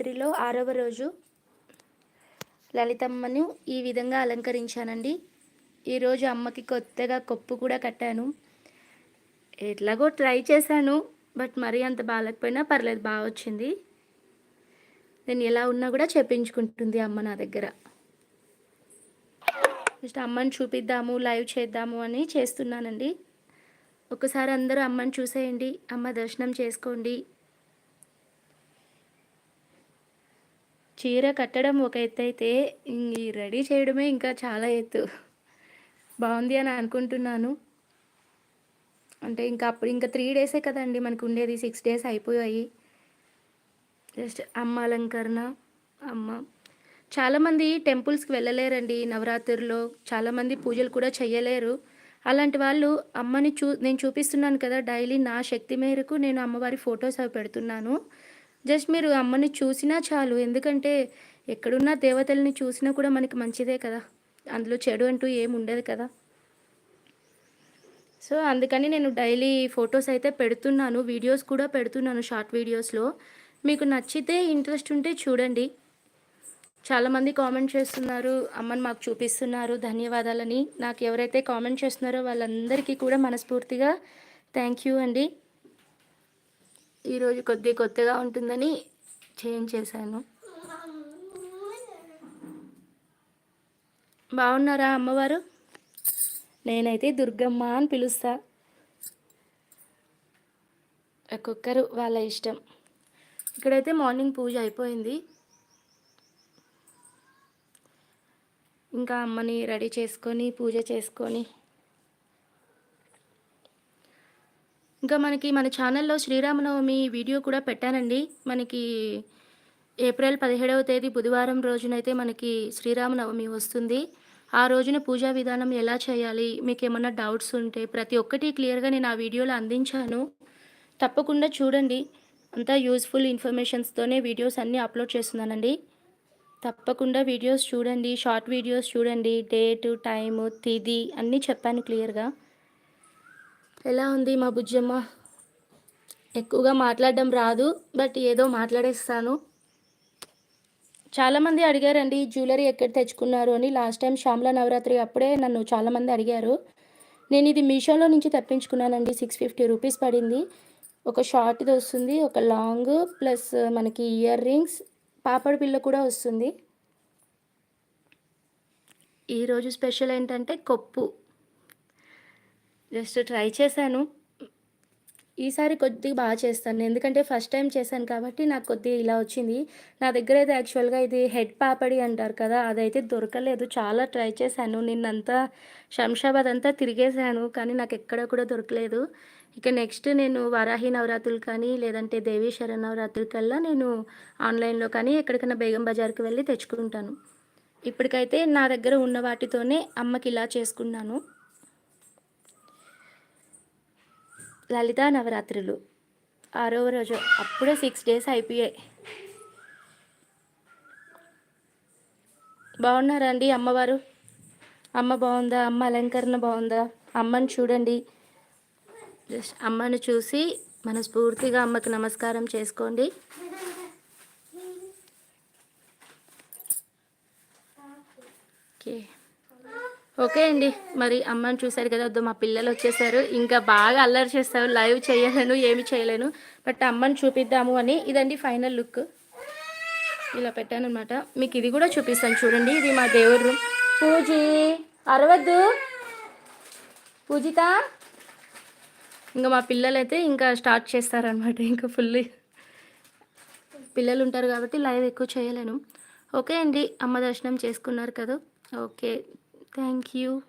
నవరాత్రిలో ఆరవ రోజు లలితమ్మను ఈ విధంగా అలంకరించానండి. ఈరోజు అమ్మకి కొత్తగా కొప్పు కూడా కట్టాను. ఎట్లాగో ట్రై చేశాను బట్ మరీ అంత బాగాలేకపోయినా పర్లేదు బాగా వచ్చింది. నేను ఎలా ఉన్నా కూడా చెప్పించుకుంటుంది అమ్మ నా దగ్గర. జస్ట్ అమ్మని చూపిద్దాము లైవ్ చేద్దాము అని చేస్తున్నానండి. ఒకసారి అందరూ అమ్మని చూసేయండి అమ్మ దర్శనం చేసుకోండి చీర కట్టడం ఒక ఎత్తు అయితే ఈ రెడీ చేయడమే ఇంకా చాలా ఎత్తు. బాగుంది అని అనుకుంటున్నాను. అంటే ఇంకా అప్పుడు ఇంకా త్రీ డేసే కదండి మనకు ఉండేది సిక్స్ డేస్ అయిపోయాయి. జస్ట్ అమ్మ అలంకరణ అమ్మ. చాలామంది టెంపుల్స్కి వెళ్ళలేరండి నవరాత్రుల్లో. చాలామంది పూజలు కూడా చేయలేరు అలాంటి వాళ్ళు అమ్మని చూ నేను చూపిస్తున్నాను కదా డైలీ నా శక్తి మేరకు నేను అమ్మవారి ఫొటోస్ అవి పెడుతున్నాను. జస్ట్ మీరు అమ్మని చూసినా చాలు. ఎందుకంటే ఎక్కడున్న దేవతల్ని చూసినా కూడా మనకి మంచిదే కదా. అందులో చెడు అంటూ ఏమి ఉండదు కదా. సో అందుకని నేను డైలీ ఫొటోస్ అయితే పెడుతున్నాను. వీడియోస్ కూడా పెడుతున్నాను షార్ట్ వీడియోస్లో. మీకు నచ్చితే ఇంట్రెస్ట్ ఉంటే చూడండి. చాలామంది కామెంట్ చేస్తున్నారు అమ్మని మాకు చూపిస్తున్నారు ధన్యవాదాలని. నాకు ఎవరైతే కామెంట్ చేస్తున్నారో వాళ్ళందరికీ కూడా మనస్ఫూర్తిగా థ్యాంక్ యూ అండి. ఈరోజు కొద్ది కొత్తగా ఉంటుందని చేంజ్ చేశాను. బాగున్నారా అమ్మవారు? నేనైతే దుర్గమ్మ అని పిలుస్తా. ఒక్కొక్కరు వాళ్ళ ఇష్టం. ఇక్కడైతే మార్నింగ్ పూజ అయిపోయింది. ఇంకా అమ్మని రెడీ చేసుకొని పూజ చేసుకొని ఇంకా మనకి మన ఛానల్లో శ్రీరామనవమి వీడియో కూడా పెట్టానండి. మనకి ఏప్రిల్ పదిహేడవ తేదీ బుధవారం రోజునైతే మనకి శ్రీరామనవమి వస్తుంది. ఆ రోజున పూజా విధానం ఎలా చేయాలి? మీకు ఏమన్నా డౌట్స్ ఉంటే ప్రతి ఒక్కటి క్లియర్గా నేను ఆ వీడియోలో అందించాను. తప్పకుండా చూడండి. అంతా యూస్ఫుల్ ఇన్ఫర్మేషన్స్తోనే వీడియోస్ అన్నీ అప్లోడ్ చేస్తున్నానండి. తప్పకుండా వీడియోస్ చూడండి. షార్ట్ వీడియోస్ చూడండి. డేట్ టైము తిది అన్నీ చెప్పాను క్లియర్గా. ఎలా ఉంది మా బుజ్జమ్మ? ఎక్కువగా మాట్లాడడం రాదు బట్ ఏదో మాట్లాడేస్తాను. చాలామంది అడిగారండి జ్యువెలరీ ఎక్కడ తెచ్చుకున్నారు అని. లాస్ట్ టైం శ్యామల నవరాత్రి అప్పుడే నన్ను చాలామంది అడిగారు. నేను ఇది మీషోలో నుంచి తెప్పించుకున్నానండి సిక్స్ ఫిఫ్టీ రూపీస్ పడింది. ఒక షార్ట్ది వస్తుంది ఒక లాంగ్ ప్లస్ మనకి ఇయర్ రింగ్స్ పాపడి పిల్ల కూడా వస్తుంది. ఈరోజు స్పెషల్ ఏంటంటే కొప్పు. జస్ట్ ట్రై చేశాను. ఈసారి కొద్దిగా బాగా చేస్తాను. ఎందుకంటే ఫస్ట్ టైం చేశాను కాబట్టి నాకు కొద్దిగా ఇలా వచ్చింది. నా దగ్గర అయితే యాక్చువల్గా ఇది హెడ్ పాపడి అంటారు కదా అదైతే దొరకలేదు. చాలా ట్రై చేశాను. నిన్నంతా శంషాబాద్ అంతా తిరిగేశాను కానీ నాకు ఎక్కడ కూడా దొరకలేదు. ఇక నెక్స్ట్ నేను వరాహి నవరాత్రులు కానీ లేదంటే దేవీ శరణ్ కల్లా నేను ఆన్లైన్లో కానీ ఎక్కడికైనా బేగం బజార్కి వెళ్ళి తెచ్చుకుంటాను. ఇప్పటికైతే నా దగ్గర ఉన్న వాటితోనే అమ్మకి ఇలా చేసుకున్నాను. లలితా నవరాత్రులు. ఆరవ రోజు. అప్పుడే సిక్స్ డేస్ అయిపోయాయి. బాగున్నారండి అమ్మవారు? అమ్మ బాగుందా? అమ్మ అలంకరణ బాగుందా? అమ్మని చూడండి. జస్ట్ అమ్మను చూసి మనస్ఫూర్తిగా అమ్మకి నమస్కారం చేసుకోండి. ఓకే. ఓకే అండి. మరి అమ్మని చూశారు కదా వద్దు మా పిల్లలు వచ్చేసారు. ఇంకా బాగా అల్లరి చేస్తారు. లైవ్ చేయలేను ఏమి చేయలేను. బట్ అమ్మని చూపిద్దాము అని ఇదండి ఫైనల్ లుక్ ఇలా పెట్టాను అనమాట మీకు ఇది కూడా చూపిస్తాను చూడండి. ఇది మా దేవుడు రూమ్ పూజీ అరవద్దు. పూజిత. ఇంకా మా పిల్లలైతే ఇంకా స్టార్ట్ చేస్తారనమాట ఇంకా ఫుల్ పిల్లలు ఉంటారు కాబట్టి లైవ్ ఎక్కువ చేయలేను. ఓకే అండి. అమ్మ దర్శనం చేసుకున్నారు కదా. ఓకే. Thank you.